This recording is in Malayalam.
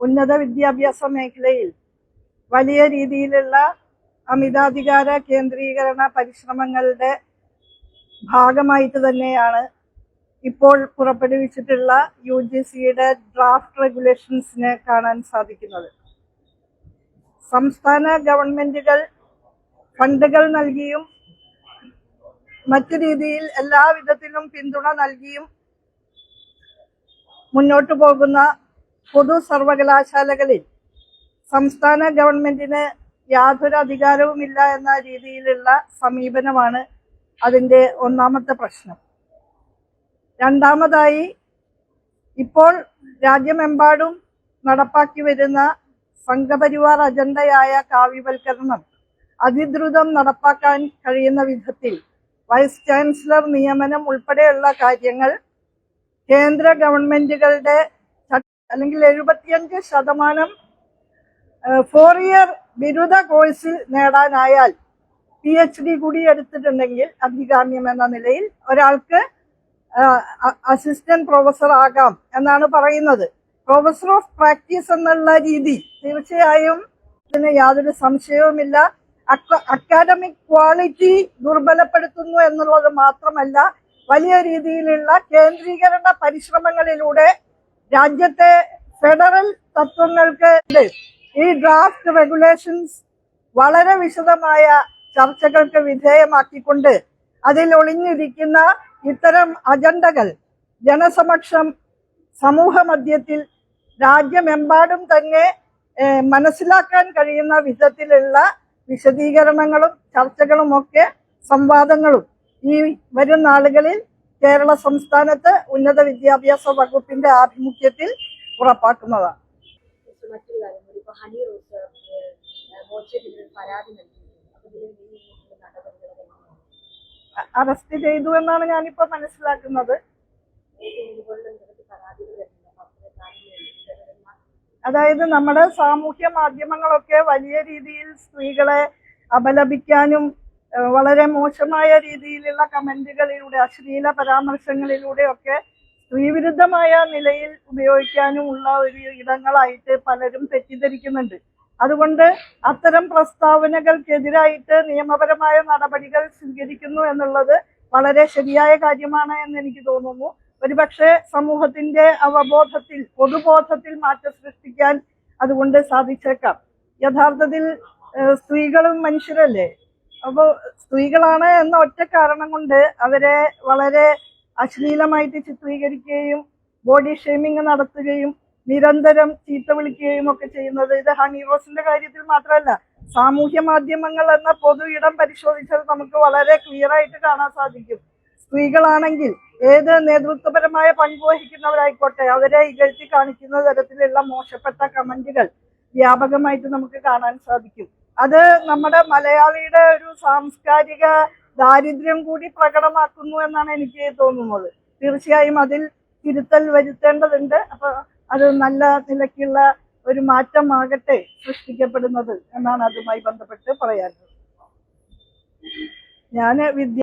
ഉന്നത വിദ്യാഭ്യാസ മേഖലയിൽ വലിയ രീതിയിലുള്ള അമിതാധികാര കേന്ദ്രീകരണ പരിശ്രമങ്ങളുടെ ഭാഗമായിട്ട് തന്നെയാണ് ഇപ്പോൾ പുറപ്പെടുവിച്ചിട്ടുള്ള യു ജി സിയുടെ ഡ്രാഫ്റ്റ് റെഗുലേഷൻസിനെ കാണാൻ സാധിക്കുന്നത്. സംസ്ഥാന ഗവൺമെന്റുകൾ ഫണ്ടുകൾ നൽകിയും മറ്റു രീതിയിൽ എല്ലാ വിധത്തിലും പിന്തുണ നൽകിയും മുന്നോട്ടു പോകുന്ന പൊതു സർവകലാശാലകളിൽ സംസ്ഥാന ഗവൺമെന്റിന് യാതൊരു അധികാരവുമില്ല എന്ന രീതിയിലുള്ള സമീപനമാണ് അതിന്റെ ഒന്നാമത്തെ പ്രശ്നം. രണ്ടാമതായി ഇപ്പോൾ രാജ്യമെമ്പാടും നടപ്പാക്കി വരുന്ന സംഘപരിവാർ അജണ്ടയായ കാവ്യവൽക്കരണം അതിദ്രുതം നടപ്പാക്കാൻ കഴിയുന്ന വിധത്തിൽ വൈസ് ചാൻസലർ നിയമനം ഉൾപ്പെടെയുള്ള കാര്യങ്ങൾ കേന്ദ്ര ഗവൺമെന്റുകളുടെ അല്ലെങ്കിൽ എഴുപത്തിയഞ്ച് ശതമാനം ഫോർ ഇയർ ബിരുദ കോഴ്സിൽ നേടാനായാൽ പി എച്ച് ഡി കൂടി എടുത്തിട്ടുണ്ടെങ്കിൽ അഭികാമ്യം എന്ന നിലയിൽ ഒരാൾക്ക് അസിസ്റ്റന്റ് പ്രൊഫസർ ആകാം എന്നാണ് പറയുന്നത്. പ്രൊഫസർ ഓഫ് പ്രാക്ടീസ് എന്നുള്ള രീതി തീർച്ചയായും ഇതിന് യാതൊരു സംശയവുമില്ല. അക്കാഡമിക് ക്വാളിറ്റി ദുർബലപ്പെടുത്തുന്നു എന്നുള്ളത് മാത്രമല്ല വലിയ രീതിയിലുള്ള കേന്ദ്രീകരണ പരിശ്രമങ്ങളിലൂടെ രാജ്യത്തെ ഫെഡറൽ തത്വങ്ങൾക്ക് ഈ ഡ്രാഫ്റ്റ് റെഗുലേഷൻസ് വളരെ വിശദമായ ചർച്ചകൾക്ക് വിധേയമാക്കിക്കൊണ്ട് അതിൽ ഒളിഞ്ഞിരിക്കുന്ന ഇത്തരം അജണ്ടകൾ ജനസമക്ഷം സമൂഹ മധ്യത്തിൽ രാജ്യമെമ്പാടും തന്നെ മനസ്സിലാക്കാൻ കഴിയുന്ന വിധത്തിലുള്ള വിശദീകരണങ്ങളും ചർച്ചകളുമൊക്കെ സംവാദങ്ങളും ഈ വരും നാളുകളിൽ കേരള സംസ്ഥാനത്ത് ഉന്നത വിദ്യാഭ്യാസ വകുപ്പിന്റെ ആഭിമുഖ്യത്തിൽ ഉറപ്പാക്കുന്നതാണ്. മറ്റൊരു കാര്യം ഹണി റോസ് പരാതി അറസ്റ്റ് ചെയ്തു എന്നാണ് ഞാനിപ്പോ മനസ്സിലാക്കുന്നത്. അതായത് നമ്മുടെ സാമൂഹ്യ മാധ്യമങ്ങളൊക്കെ വലിയ രീതിയിൽ സ്ത്രീകളെ അപലപിക്കാനും വളരെ മോശമായ രീതിയിലുള്ള കമന്റുകളിലൂടെ അശ്ലീല പരാമർശങ്ങളിലൂടെ ഒക്കെ സ്ത്രീവിരുദ്ധമായ നിലയിൽ ഉപയോഗിക്കാനും ഉള്ള ഒരു ഇടങ്ങളായിട്ട് പലരും തെറ്റിദ്ധരിക്കുന്നുണ്ട്. അതുകൊണ്ട് അത്തരം പ്രസ്താവനകൾക്കെതിരായിട്ട് നിയമപരമായ നടപടികൾ സ്വീകരിക്കുന്നു എന്നുള്ളത് വളരെ ശരിയായ കാര്യമാണ് എന്ന് എനിക്ക് തോന്നുന്നു. ഒരുപക്ഷെ സമൂഹത്തിന്റെ അവബോധത്തിൽ പൊതുബോധത്തിൽ മാറ്റം സൃഷ്ടിക്കാൻ അതുകൊണ്ട് സാധിച്ചേക്കാം. യഥാർത്ഥത്തിൽ സ്ത്രീകളും മനുഷ്യരല്ലേ? അപ്പോൾ സ്ത്രീകളാണ് എന്ന ഒറ്റ കാരണം കൊണ്ട് അവരെ വളരെ അശ്ലീലമായിട്ട് ചിത്രീകരിക്കുകയും ബോഡി ഷേമിംഗ് നടത്തുകയും നിരന്തരം ചീത്ത വിളിക്കുകയും ഒക്കെ ചെയ്യുന്നത്. ഇത് ഹണി റോസിന്റെ കാര്യത്തിൽ മാത്രമല്ല സാമൂഹ്യ മാധ്യമങ്ങൾ എന്ന പൊതു ഇടം പരിശോധിച്ചാൽ നമുക്ക് വളരെ ക്ലിയർ ആയിട്ട് കാണാൻ സാധിക്കും. സ്ത്രീകളാണെങ്കിൽ ഏത് നേതൃത്വപരമായ പങ്ക് വഹിക്കുന്നവരായിക്കോട്ടെ അവരെ ഇകഴ്ത്തി കാണിക്കുന്ന തരത്തിലുള്ള മോശപ്പെട്ട കമന്റുകൾ വ്യാപകമായിട്ട് നമുക്ക് കാണാൻ സാധിക്കും. അത് നമ്മുടെ മലയാളിയുടെ ഒരു സാംസ്കാരിക ദാരിദ്ര്യം കൂടി പ്രകടമാക്കുന്നു എന്നാണ് എനിക്ക് തോന്നുന്നത്. തീർച്ചയായും അതിൽ തിരുത്തൽ വരുത്തേണ്ടതുണ്ട്. അപ്പൊ അത് നല്ല നിലയ്ക്കുള്ള ഒരു മാറ്റമാകട്ടെ സൃഷ്ടിക്കപ്പെടുന്നത് എന്നാണ് അതുമായി ബന്ധപ്പെട്ട് പറയാനുള്ളത്. ഞാൻ വിദ്യ